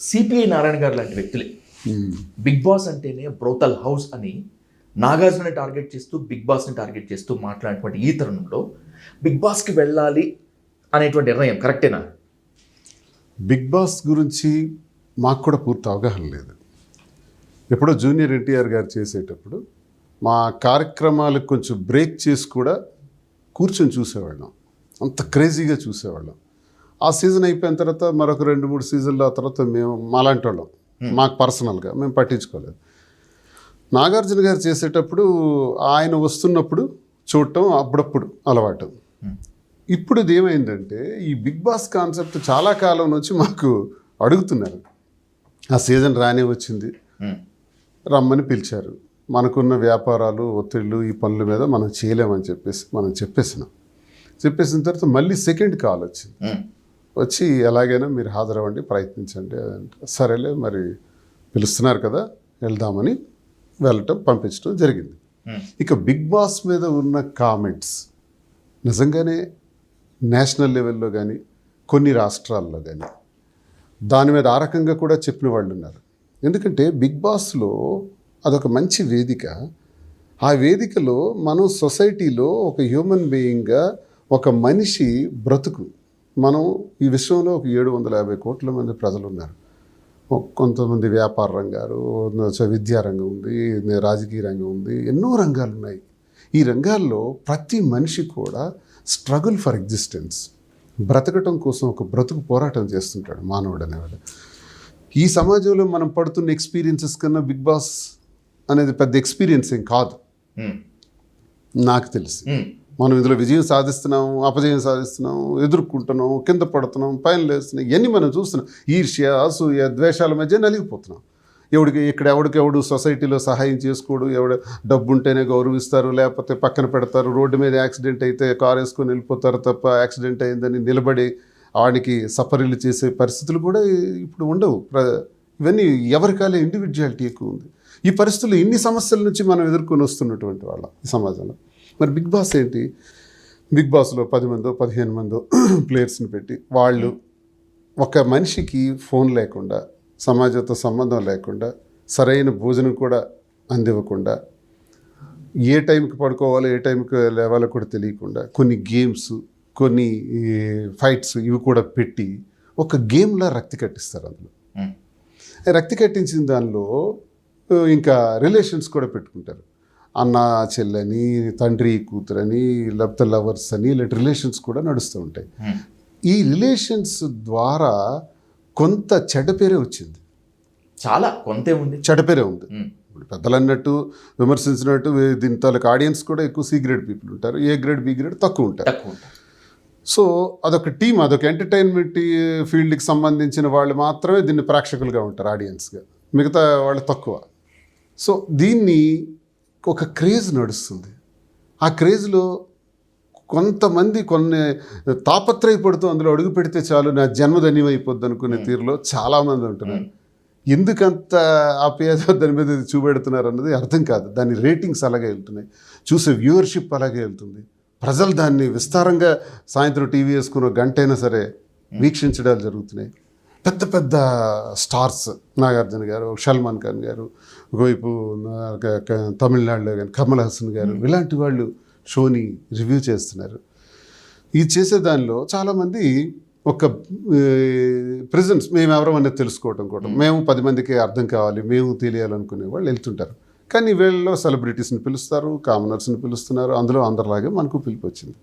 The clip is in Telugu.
సిపిఐ నారాయణ గారు లాంటి వ్యక్తులే. బిగ్ బాస్ అంటేనే బ్రోతల్ హౌస్ అని నాగార్జున టార్గెట్ చేస్తూ బిగ్ బాస్ని టార్గెట్ చేస్తూ మాట్లాడినటువంటి ఈ తరుణంలో బిగ్ బాస్కి వెళ్ళాలి అనేటువంటి నిర్ణయం కరెక్టేనా? బిగ్ బాస్ గురించి మాకు కూడా పూర్తి అవగాహన లేదు. ఎప్పుడో జూనియర్ ఎన్టీఆర్ గారు చేసేటప్పుడు మా కార్యక్రమాలకు కొంచెం బ్రేక్ చేసి కూడా కూర్చొని చూసేవాళ్ళం. అంత క్రేజీగా చూసేవాళ్ళం. ఆ సీజన్ అయిపోయిన తర్వాత మరొక రెండు మూడు సీజన్ల తర్వాత మేము మాలాంటి వాళ్ళం మాకు పర్సనల్గా మేము పట్టించుకోలేదు. నాగార్జున గారు చేసేటప్పుడు ఆయన వస్తున్నప్పుడు చూడటం అప్పుడప్పుడు అలవాటు. ఇప్పుడు ఇది ఏమైందంటే ఈ బిగ్ బాస్ కాన్సెప్ట్ చాలా కాలం నుంచి మాకు అడుగుతున్నారు. ఆ సీజన్ రానే వచ్చింది. రమ్మని పిలిచారు. మనకున్న వ్యాపారాలు ఒత్తిళ్ళు ఈ పనుల మీద మనం చేయలేమని చెప్పేసి మనం చెప్పేసినాం. చెప్పేసిన తర్వాత మళ్ళీ సెకండ్ కాల్ వచ్చింది. వచ్చి ఎలాగైనా మీరు హాజరవ్వండి ప్రయత్నించండి సరేలే మరి పిలుస్తున్నారు కదా వెళ్దామని వెళ్ళటం పంపించడం జరిగింది. ఇక బిగ్ బాస్ మీద ఉన్న కామెంట్స్ నిజంగానే నేషనల్ లెవెల్లో కానీ కొన్ని రాష్ట్రాల్లో కానీ దాని మీద ఆ రకంగా కూడా చెప్పిన వాళ్ళు ఉన్నారు. ఎందుకంటే బిగ్ బాస్లో అదొక మంచి వేదిక. ఆ వేదికలో మనం సొసైటీలో ఒక హ్యూమన్ బీయింగ్గా ఒక మనిషి బ్రతుకు. మనం ఈ విశ్వంలో ఒక ఏడు వందల యాభై కోట్ల మంది ప్రజలు ఉన్నారు కొంతమంది వ్యాపార రంగాలు చ- విద్యా రంగం ఉంది రాజకీయ రంగం ఉంది ఎన్నో రంగాలు ఉన్నాయి. ఈ రంగాల్లో ప్రతి మనిషి కూడా స్ట్రగుల్ ఫర్ ఎగ్జిస్టెన్స్ బ్రతకటం కోసం ఒక బ్రతుకు పోరాటం చేస్తుంటాడు మానవుడు అనేవాడు. ఈ సమాజంలో మనం పడుతున్న ఎక్స్పీరియన్సెస్ కన్నా బిగ్ బాస్ అనేది పెద్ద ఎక్స్పీరియన్స్ ఏం కాదు నాకు తెలిసి. మనం ఇందులో విజయం సాధిస్తున్నాం అపజయం సాధిస్తున్నాం ఎదుర్కొంటున్నాం కింద పడుతున్నాం పైన లేస్తున్నాం ఇవన్నీ మనం చూస్తున్నాం. ఈర్ష్య అసూయ ద్వేషాల మధ్య నలిగిపోతున్నాం. ఎవడికి ఇక్కడ ఎవడికి ఎవడు సొసైటీలో సహాయం చేసుకోడు ఎవడు డబ్బు ఉంటేనే గౌరవిస్తారు లేకపోతే పక్కన పెడతారు రోడ్డు మీద యాక్సిడెంట్ అయితే కారు వేసుకొని వెళ్ళిపోతారు తప్ప యాక్సిడెంట్ అయిందని నిలబడి వాడికి సఫరీలు చేసే పరిస్థితులు కూడా ఇప్పుడు ఉండవు. ప్ర ఇవన్నీ ఎవరికాలే ఇండివిజువాలిటీ ఎక్కువ ఉంది. ఈ పరిస్థితులు ఇన్ని సమస్యల నుంచి మనం ఎదుర్కొని వస్తున్నటువంటి వాళ్ళ ఈ సమాజంలో? మరి బిగ్ బాస్ ఏంటి? బిగ్ బాస్లో పది మందో పదిహేను మందో ప్లేయర్స్ని పెట్టి వాళ్ళు ఒక మనిషికి ఫోన్ లేకుండా సమాజంతో సంబంధం లేకుండా సరైన భోజనం కూడా అందివ్వకుండా ఏ టైంకి పడుకోవాలో ఏ టైంకి లేవాలో కూడా తెలియకుండా కొన్ని గేమ్స్ కొన్ని ఫైట్స్ ఇవి కూడా పెట్టి ఒక గేమ్లా రక్తి కట్టిస్తారు అందులో. రక్తి కట్టించిన దానిలో ఇంకా రిలేషన్స్ కూడా పెట్టుకుంటారు. అన్న చెల్లని తండ్రి కూతురని లేకపోతే లవర్స్ అని ఇలాంటి రిలేషన్స్ కూడా నడుస్తూ ఉంటాయి. ఉమ్, ఈ రిలేషన్స్ ద్వారా కొంత చెడ్డ పేరే వచ్చింది. చాలా కొంతే ఉంది. చెడ్డ పేరే ఉంది. ఇప్పుడు పెద్దలు అన్నట్టు విమర్శించినట్టు దీని తాలూకు ఆడియన్స్ కూడా ఎక్కువ సి గ్రేడ్ పీపుల్ ఉంటారు. ఏ గ్రేడ్ బి గ్రేడ్ తక్కువ ఉంటారు. సో అదొక టీం అదొక ఎంటర్టైన్మెంట్ ఫీల్డ్కి సంబంధించిన వాళ్ళు మాత్రమే దీన్ని ప్రేక్షకులుగా ఉంటారు ఆడియన్స్గా మిగతా వాళ్ళు తక్కువ. సో దీన్ని ఒక క్రేజ్ నడుస్తుంది. ఆ క్రేజ్లో కొంతమంది కొన్ని తాపత్రయపడుతూ అందులో అడుగు పెడితే చాలు నా జన్మధన్యం అయిపోద్ది అనుకునే తీరులో చాలామంది ఉంటున్నారు. ఎందుకంత ఆప్యాయత దాని మీద చూపెడుతున్నారు అన్నది అర్థం కాదు. దాని రేటింగ్స్ అలాగే వెళ్తున్నాయి. చూసే వ్యూవర్షిప్ అలాగే వెళ్తుంది. ప్రజలు దాన్ని విస్తారంగా సాయంత్రం టీవీ వేసుకున్న గంట అయినా సరే వీక్షించడాలు జరుగుతున్నాయి. పెద్ద పెద్ద స్టార్స్ నాగార్జున గారు సల్మాన్ ఖాన్ గారు ఒకవైపు తమిళనాడులో కానీ కమల్ హాసన్ గారు ఇలాంటి వాళ్ళు షోని రివ్యూ చేస్తున్నారు. ఇది చేసే దానిలో చాలామంది ఒక ప్రెజెన్స్ మేము ఎవరం అనేది తెలుసుకోవటం కూడా మేము. పది మందికి అర్థం కావాలి మేము తెలియాలనుకునే వాళ్ళు వెళ్తుంటారు. కానీ వీళ్ళలో సెలబ్రిటీస్ని పిలుస్తారు కామనర్స్ని పిలుస్తున్నారు అందులో అందరిలాగే మనకు పిలిపి వచ్చింది.